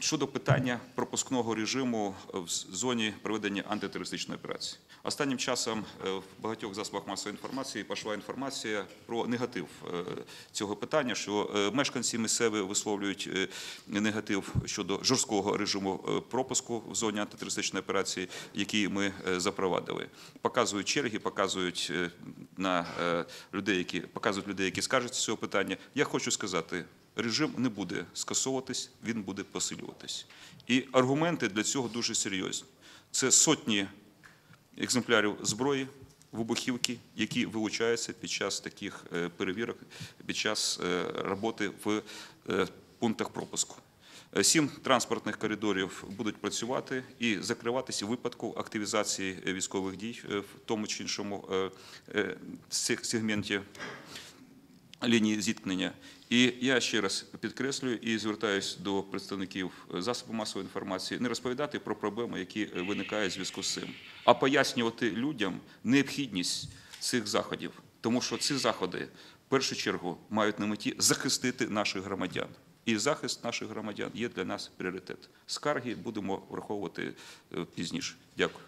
Щодо питання пропускного режиму в зоні проведення антитерористичної операції, останнім часом е, в багатьох засобах масової інформації пішла інформація про негатив е, цього питання, що е, мешканці місцеві висловлюють е, негатив щодо жорсткого режиму е, пропуску в зоні антитерористичної операції, який ми е, запровадили. Показують черги, показують е, на е, людей, які показують людей, які скаржаться з цього питання. Я хочу сказати. Режим не буде скасовуватись, він буде посилюватись. І аргументи для цього дуже серйозні. Це сотні екземплярів зброї, вибухівки, які вилучаються під час таких е, перевірок, під час е, роботи в е, пунктах пропуску. Сім транспортних коридорів будуть працювати і закриватися в випадку активізації військових дій в тому чи іншому се- сегменті лінії зіткнення. І я ще раз підкреслюю і звертаюся до представників засобів масової інформації не розповідати про проблеми, які виникають в зв'язку з цим, а пояснювати людям необхідність цих заходів, тому що ці заходи в першу чергу мають на меті захистити наших громадян. І захист наших громадян є для нас пріоритет. Скарги будемо враховувати е, пізніше. Дякую.